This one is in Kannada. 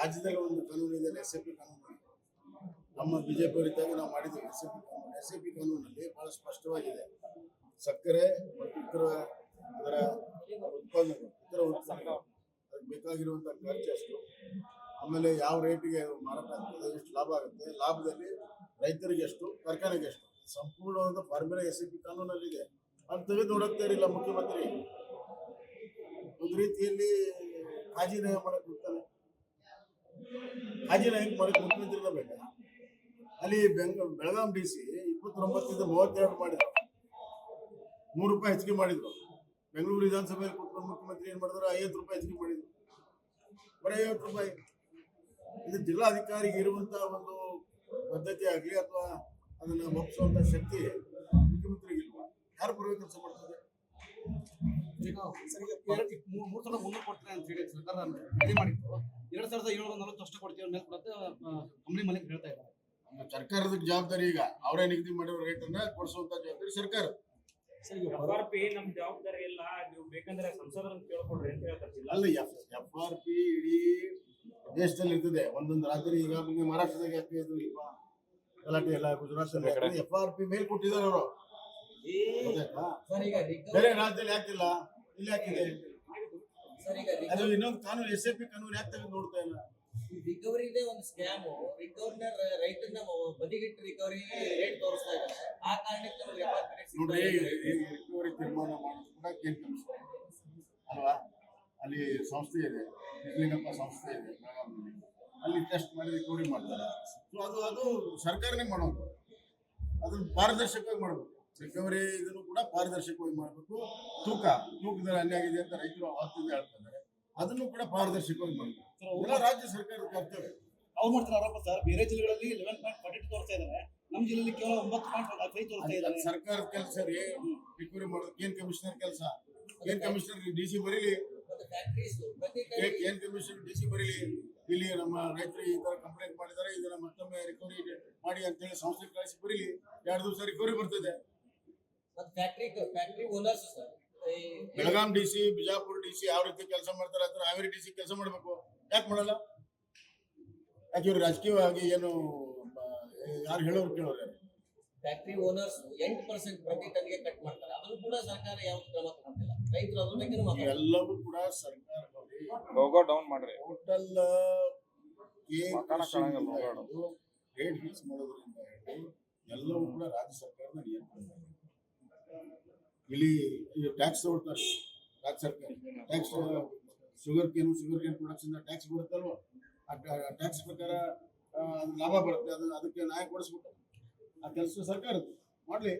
ರಾಜ್ಯದಲ್ಲಿ ಒಂದು ಕಾನೂನು ಇದೆ ಎಸ್ ಎ ಪಿ ಕಾನೂನು ನಮ್ಮ ಬಿಜೆಪಿ ಅವರಿದ್ದಾಗ ನಾವು ಮಾಡಿದ್ದೀವಿ ಎಸ್ ಎ ಪಿ ಕಾನೂನು. ಎಸ್ ಎ ಪಿ ಕಾನೂನಲ್ಲಿ ಬಹಳ ಸ್ಪಷ್ಟವಾಗಿದೆ. ಸಕ್ಕರೆ ಮತ್ತು ಇತರ ಅದರ ಉತ್ಪನ್ನಗಳು ಇತರ ಉತ್ಪನ್ನಗಳು, ಅದಕ್ಕೆ ಬೇಕಾಗಿರುವಂಥ ಖರ್ಚು ಎಷ್ಟು? ಆಮೇಲೆ ಯಾವ ರೇಟಿಗೆ ಮಾರಾಟ ಆಗ್ತದೆ, ಎಷ್ಟು ಲಾಭ ಆಗುತ್ತೆ, ಲಾಭದಲ್ಲಿ ರೈತರಿಗೆ ಎಷ್ಟು ಕಾರ್ಖಾನೆಗೆ ಎಷ್ಟು? ಸಂಪೂರ್ಣವಾದ ಫಾರ್ಮುಲಾ ಎಸ್ ಪಿ ಕಾನೂನಲ್ಲಿದೆ ಅದು ತೆಗೆದು ನೋಡೋಕ್ತಾ ಇರಲಿಲ್ಲ ಮುಖ್ಯಮಂತ್ರಿ. ಒಂದು ರೀತಿಯಲ್ಲಿ ಕಾಜಿನಯ ಮಾಡಕ್ ಹೋಗ್ತಾನೆ ಕಾಜಿನ ಹೆಂಗ್ ಮುಖ್ಯಮಂತ್ರಿನ ಬೇಕ ಅಲ್ಲಿ ಬೆಂಗ, ಬೆಳಗಾಂ ಡಿ ಸಿ ಇಪ್ಪತ್ತೊಂಬತ್ತಿಂದ ಮೂವತ್ತೆರಡು ಮಾಡಿದ್ರು. ನೂರು ರೂಪಾಯಿ ಹೆಚ್ಚಿಗೆ ಮಾಡಿದ್ರು. ಬೆಂಗಳೂರು ವಿಧಾನಸಭೆಯಲ್ಲಿ ಕೂತ್ಕೊಂಡು ಮುಖ್ಯಮಂತ್ರಿ ಏನ್ ಮಾಡಿದ್ರು? ಐವತ್ತು ರೂಪಾಯಿ ಹೆಚ್ಚಿಗೆ ಮಾಡಿದ್ರು. ಬರೀ ಐವತ್ತು ರೂಪಾಯಿ. ಇದು ಜಿಲ್ಲಾಧಿಕಾರಿಗೆ ಇರುವಂತಹ ಒಂದು ಪದ್ಧತಿ ಆಗಲಿ ಅಥವಾ ಅದನ್ನ ಒಪ್ಪಿಸುವಂತ ಶಕ್ತಿ ಮುಖ್ಯಮಂತ್ರಿಗೆ ಇಲ್ವಾ ಯಾರು ಬರೋ ಕೆಲಸ ಮಾಡ್ತಾರೆ ಈಗ ಮೂರು ಮೂರು ಮುಂದೆ ಕೊಡ್ತೀನಿ ಅಂತ ಹೇಳಿ ಸರ್ಕಾರ ಮಾಡಿದ್ರು ಎರಡು ಸಾವಿರದ ಏಳ್ನೂರ ನಲವತ್ತು ಅಷ್ಟು ಕೊಡ್ತೀವಿ ಮೇಲೆ ಕೊಡುತ್ತೆ ಕಂಪ್ನಿ ಮಾಲೀಕ ಹೇಳ್ತಾ ಇದ್ದಾರೆ. ಸರ್ಕಾರದ ಜವಾಬ್ದಾರಿ ಈಗ. ಅವರೇ ನಿಗದಿ ಮಾಡಿರೋ ರೇಟ್ ಅನ್ನ ಕೊಡಿಸುವಂತ ಜವಾಬ್ದಾರಿ ಸರ್ಕಾರ. ಸರ್ ಈಗ ಎಫ್ ಆರ್ ಪಿ ನಮ್ ಜವಾಬ್ದಾರಿ ಇಲ್ಲ. ನೀವು ಬೇಕಂದ್ರೆ ಸಂಸದರನ್ನ ಕೇಳ್ಕೊಡ್ರಿ ಅಂತ ಹೇಳ್ತಾರೆ ಅಲ್ಲ ಎಫ್ ಎಫ್ ಆರ್ ಪಿ ಇಡೀ ದೇಶದಲ್ಲಿ ಇರ್ತದೆ. ಒಂದೊಂದು ರಾಜ್ಯ ಈಗ ಮಹಾರಾಷ್ಟ್ರದಾಗ ಯಾಕೆ ಇದು ಇಲ್ವಾ? ಗಲಾಟೆ ಎಲ್ಲ ಗುಜರಾತ್ ಎಫ್ ಆರ್ ಪಿ ಮೇಲ್ ಕೊಟ್ಟಿದ್ದಾರೆ ಅವರು. ಸರ್ ಈಗ ರಿಕವರಿ ಬೇರೆ ರಾಜ್ಯದಲ್ಲಿ ಯಾಕಿಲ್ಲ ಇಲ್ಲಿ ಯಾಕಿದೆ ಅದು ಇನ್ನೊಂದು ಕಾನೂನು ಎಸ್ ಎ ಪಿ ಕಾನೂನು ಯಾಕೆ ತೆಗೆದು ನೋಡ್ತಾ ಇಲ್ಲ? ರಿಕವರಿ ಇದೆ ಒಂದು ಸ್ಕ್ಯಾಮ್ ರಿಕವರಿನ ರೈತನ ಬದಿಗಿಟ್ಟು ರಿಕವರಿ ರೇಟ್ ತೋರಿಸ್ತಾ ಇದ್ದಾರೆ. ಆ ಕಾರಣಕ್ಕೆ ನಮಗೆ ನೋಡ್ರಿ ರಿಕವರಿ ತೀರ್ಮಾನ ಮಾಡೋದು ಕೇಂದ್ರ ಅಲ್ವಾ? ಅಲ್ಲಿ ಸಂಸ್ಥೆ ಇದೆ ನಿಜಲಿಂಗಪ್ಪ ಸಂಸ್ಥೆ ಇದೆ ಬೆಳಗಾವಿಯಲ್ಲಿ. ಅಲ್ಲಿ ಟೆಸ್ಟ್ ಮಾಡಿ ರಿಕವರಿ ಮಾಡ್ತಾರೆ. ಸೊ ಅದು ಅದು ಸರ್ಕಾರನೇ ಮಾಡೋದು. ಅದನ್ನ ಪಾರದರ್ಶಕವಾಗಿ ಮಾಡಬೇಕು. ರಿಕವರಿ ಇದನ್ನು ಕೂಡ ಪಾರದರ್ಶಕವಾಗಿ ಮಾಡಬೇಕು. ತೂಕ ತೂಕದಲ್ಲಿ ಅನ್ಯಾಯ ಆಗಿದೆ ಅಂತ ರೈತರು ಆಸ್ತಿ ಹೇಳ್ತಾ ಇದ್ದಾರೆ. ಅದನ್ನು ಕೂಡ ಪಾರದರ್ಶಕವಾಗಿ ಮಾಡಬೇಕು. ಎಲ್ಲ ರಾಜ್ಯ ಸರ್ಕಾರದ ಕರ್ತವ್ಯ. ಅವ್ರು ಮಾಡ್ತಾರೆ ಆರೋಪ ಸರ್. ಬೇರೆ ಜಿಲ್ಲೆಗಳಲ್ಲಿ ಲೆವೆನ್ ಪಾಯಿಂಟ್ ಫಾರ್ಟಿ ತೋರಿಸ್ತಾ ಇದ್ದಾರೆ ನಮ್ಮ ಜಿಲ್ಲೆಯಲ್ಲಿ ಕೇವಲ ಒಂಬತ್ತು ಪಾಯಿಂಟ್ ಐದು ತೋರಿಸ್ತಾ ಇದ್ದಾರೆ ಸರ್ಕಾರದ ಕೆಲಸ ರೀ. ರಿಕವರಿ ಮಾಡೋದು ಏನ್ ಕಮಿಷನರ್ ಕೆಲಸ. ಏನ್ ಕಮಿಷನರ್ ಡಿ ಸಿ ಬರೀಲಿ. ಏನ್ ಕಮಿಷನರ್ ಡಿ ಸಿ ಬರೀಲಿ. ಇಲ್ಲಿ ನಮ್ಮ ರೈತರು ಈ ತರ ಕಂಪ್ಲೇಂಟ್ ಮಾಡಿದ್ದಾರೆ. ಇದನ್ನ ಮತ್ತೊಮ್ಮೆ ರಿಕವರಿ ಮಾಡಿ ಅಂತೇಳಿ ಸಂಸ್ಥೆ ಕಳಿಸಿ ಬರೀಲಿ. ಎರಡು ದಿವಸ ರಿಕವರಿ ಬರ್ತದೆ ಮತ್ತು ಫ್ಯಾಕ್ಟ್ರಿ ಫ್ಯಾಕ್ಟ್ರಿ ಓನರ್ಸ್ ಸರ್ ಈ Belgaum D C Bijapur D C ಯಾವ ರೀತಿ ಕೆಲಸ ಮಾಡ್ತಾರೆ ಅಂತ ಹಾವೇರಿ ಡಿ ಸಿ ಕೆಲಸ ಮಾಡಬೇಕು. ಯಾಕೆ ಮಾಡಲ್ಲ? ಯಾಕೆ ಇವ್ರು ರಾಜಕೀಯವಾಗಿ ಏನು ಯಾರು ಹೇಳೋರು ಕೇಳೋರು ಫ್ಯಾಕ್ಟ್ರಿ ಓನರ್ಸ್ ಎಂಟು ಪರ್ಸೆಂಟ್ ಪ್ರತಿ ಟನ್ಗೆ ಕಟ್ ಮಾಡ್ತಾರೆ. ಅದನ್ನು ಕೂಡ ಸರ್ಕಾರ ಯಾವ ಕ್ರಮ ತಗೊಂಡಿಲ್ಲ. ರೈತರು ಅದ್ರ ಬಗ್ಗೆ ಎಲ್ಲವೂ ಕೂಡ ಸರ್ಕಾರ ಲೋಗೋ ಡೌನ್ ಮಾಡ್ರಿ. ಟೋಟಲ್. ರೇಟ್ ಫಿಕ್ಸ್ ಮಾಡೋದ್ರಿಂದ ಎಲ್ಲವೂ ಕೂಡ ರಾಜ್ಯ ಸರ್ಕಾರದ ನಿಯಂತ್ರಣ ಇಲ್ಲಿ ಟ್ಯಾಕ್ಸ್ ತಗೊಳ್ತಾರೆ ರಾಜ್ಯ ಸರ್ಕಾರ. Tax sugar cane sugar cane production tax ಬಿಡುತ್ತಲ್ವ ಆ ಟ್ಯಾಕ್ಸ್ ಪ್ರಕಾರ ಲಾಭ ಬರುತ್ತೆ. ಅದನ್ನ ಅದಕ್ಕೆ ನ್ಯಾಯ ಕೊಡಿಸ್ಬಿಟ್ಟು ಆ ಕೆಲಸ ಸರ್ಕಾರದ್ದು. ಮಾಡ್ಲಿ.